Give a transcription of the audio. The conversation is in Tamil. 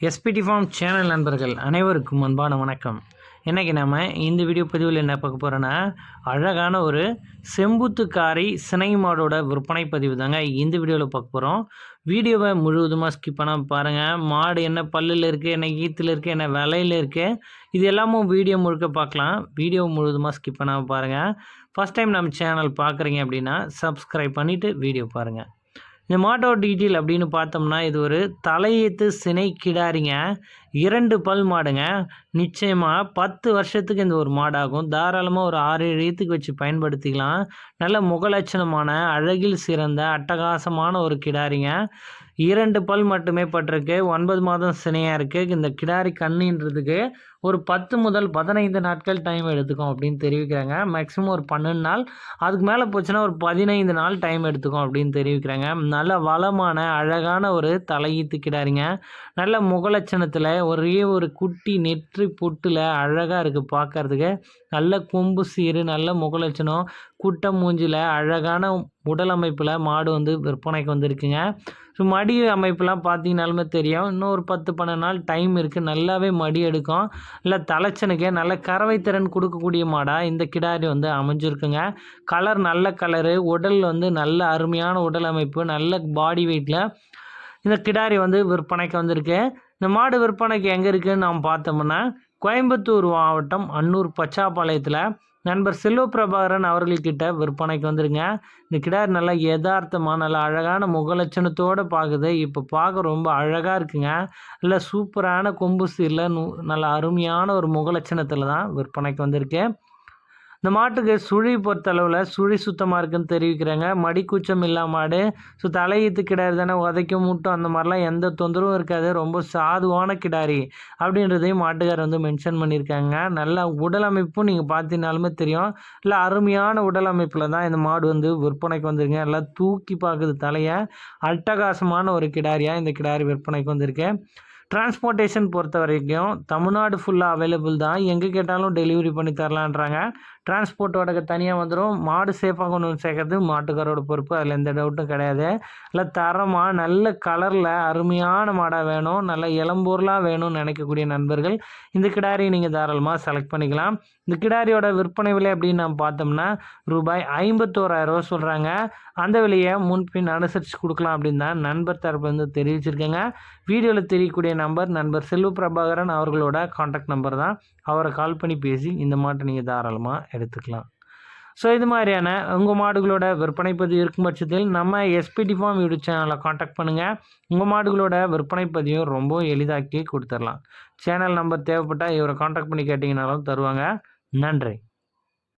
எஸ்பிடி ஃபார்ம் சேனல் நண்பர்கள் அனைவருக்கும் அன்பான வணக்கம். இன்றைக்கி நம்ம இந்த வீடியோ பதிவில் என்ன பார்க்க போகிறோன்னா அழகான ஒரு செம்புத்துக்காரி சினை மாடோட விற்பனை பதிவு தாங்க இந்த வீடியோவில் பார்க்க போகிறோம் வீடியோவை முழுவதுமாக ஸ்கிப் பண்ணால் பாருங்கள் மாடு என்ன பல்லில் இருக்குது என்ன ஈத்தில் இருக்குது என்ன விலையில் இருக்குது இது எல்லாமும் வீடியோ முழுக்க பார்க்கலாம். வீடியோ முழுவதுமாக ஸ்கிப் பண்ணாமல் பாருங்கள் ஃபஸ்ட் டைம் நம்ம சேனல் பார்க்குறீங்க அப்படின்னா சப்ஸ்கிரைப் பண்ணிவிட்டு வீடியோ பாருங்கள் இந்த மாட்டோட டீட்டெயில் அப்படின்னு பார்த்தோம்னா இது ஒரு தலையீத்து சினை கிடாரிங்க. இரண்டு பல் மாடுங்க. நிச்சயமாக பத்து வருஷத்துக்கு இந்த ஒரு மாடாகும். தாராளமாக ஒரு ஆறு ஏழு ஈத்துக்கு வச்சு பயன்படுத்திக்கலாம். நல்ல முகலட்சணமான அழகில் சிறந்த அட்டகாசமான ஒரு கிடாரிங்க. இரண்டு பல் மட்டுமே பட்டிருக்கு. ஒன்பது மாதம் சினையாக இருக்குது இந்த கிடாரி கண்ணுன்றதுக்கு ஒரு பத்து முதல் பதினைந்து நாட்கள் டைம் எடுத்துக்கும் அப்படின்னு தெரிவிக்கிறாங்க. மேக்ஸிமம் ஒரு பன்னெண்டு நாள் அதுக்கு மேலே போச்சுன்னா ஒரு பதினைந்து நாள் டைம் எடுத்துக்கும் அப்படின்னு தெரிவிக்கிறாங்க. நல்ல வளமான அழகான ஒரு தலையீத்துக்கிடாருங்க நல்ல முகலட்சணத்தில் ஒரே ஒரு குட்டி நெற்றி பொட்டில் அழகாக இருக்குது பார்க்கறதுக்கு நல்ல கொம்பு சீரு நல்ல முகலட்சணம் குட்டை மூஞ்சில் அழகான உடல் அமைப்பில் மாடு வந்து விற்பனைக்கு வந்திருக்குங்க. ஸோ மடி அமைப்புலாம் பார்த்தீங்கனாலுமே தெரியும். இன்னும் ஒரு பத்து பன்னெண்டு நாள் டைம் இருக்குது நல்லாவே மடி எடுக்கும். இல்லை தலைச்சனுக்கே நல்ல கறவை திறன் கொடுக்கக்கூடிய மாடாக இந்த கிடாரி வந்து அமைஞ்சிருக்குங்க. கலர் நல்ல கலரு உடல் வந்து நல்ல அருமையான உடல் அமைப்பு நல்ல பாடி வெயிட்டில் இந்த கிடாரி வந்து விற்பனைக்கு வந்திருக்கு. இந்த மாடு விற்பனைக்கு எங்கே இருக்குதுன்னு நாம் பார்த்தோம்னா கோயம்புத்தூர் மாவட்டம் அன்னூர் பச்சாப்பாளையத்தில் நண்பர் செல்வ பிரபாகரன் அவர்கள்கிட்ட விற்பனைக்கு வந்துருங்க. இந்த கிடார் நல்லா யதார்த்தமாக நல்லா அழகான முகலட்சணத்தோடு பார்க்குது இப்போ பார்க்க ரொம்ப அழகாக இருக்குங்க. நல்லா சூப்பரான கொம்பு சீரில் நல்ல அருமையான ஒரு முகலட்சணத்தில் தான் விற்பனைக்கு வந்திருக்கு. இந்த மாட்டுக்கு சுழி பொறுத்தளவில் சுழி சுத்தமாக இருக்குன்னு தெரிவிக்கிறாங்க. மடிக்கூச்சம் இல்லாம மாடு ஸோ தலையீத்து கிடாரி தானே உதைக்கும் மூட்டும் அந்த மாதிரிலாம் எந்த தொந்தரவும் இருக்காது. ரொம்ப சாதுவான கிடாரி அப்படின்றதையும் மாட்டுக்கார் வந்து மென்ஷன் பண்ணியிருக்காங்க. நல்ல உடல் அமைப்பும் நீங்கள் பார்த்தீங்கனாலுமே தெரியும். இல்லை அருமையான உடல் அமைப்பில் தான் இந்த மாடு வந்து விற்பனைக்கு வந்திருக்கு. எல்லாம் தூக்கி பார்க்குது தலையை. அட்டகாசமான ஒரு கிடாரியாக இந்த கிடாரி விற்பனைக்கு வந்திருக்கு. டிரான்ஸ்போர்ட்டேஷன் பொறுத்த வரைக்கும் தமிழ்நாடு ஃபுல்லாக அவைலபிள் தான். எங்கே கேட்டாலும் டெலிவரி பண்ணி தரலான்றாங்க. டிரான்ஸ்போர்ட்டோட தனியாக வந்துடும் மாடு சேஃபாக கொண்டு வந்து சேர்க்கறது மாட்டுக்காரோட பொறுப்பு. அதில் எந்த டவுட்டும் கிடையாது. இல்லை தரமாக நல்ல கலரில் அருமையான மாடாக வேணும். நல்ல இளம்பொருளாக வேணும்னு நினைக்கக்கூடிய நண்பர்கள் இந்த கிடாரியை நீங்கள் தாராளமாக செலக்ட் பண்ணிக்கலாம். இந்த கிடாரியோட விற்பனை விலை அப்படின்னு நம்ம பார்த்தோம்னா ரூபாய் ஐம்பத்தோராயிரரூவா சொல்கிறாங்க அந்த விலையை முன்பின் அனுசரித்து கொடுக்கலாம் அப்படின்னு தான் நண்பர் தரப்பு வந்து தெரிவிச்சிருக்கேங்க. வீடியோவில் தெரியக்கூடிய நம்பர் நண்பர் செல்வ பிரபாகரன் அவர்களோட காண்டாக்ட் நம்பர் தான். அவரை கால் பண்ணி பேசி இந்த மாட்டை நீங்கள் தாராளமாக எடுத்துக்கலாம். ஸோ இது மாதிரியான உங்கள் மாடுகளோட விற்பனை பதிவு இருக்கும் பட்சத்தில் நம்ம எஸ்பிடி ஃபார்ம் யூடியூப் சேனலை காண்டாக்ட் பண்ணுங்கள் உங்கள் மாடுகளோட விற்பனை பதிவும் ரொம்ப எளிதாக்கி கொடுத்துடலாம் சேனல் நம்பர் தேவைப்பட்டால் இவரை காண்டாக்ட் பண்ணி கேட்டிங்கனாலும் தருவாங்க. நன்றி.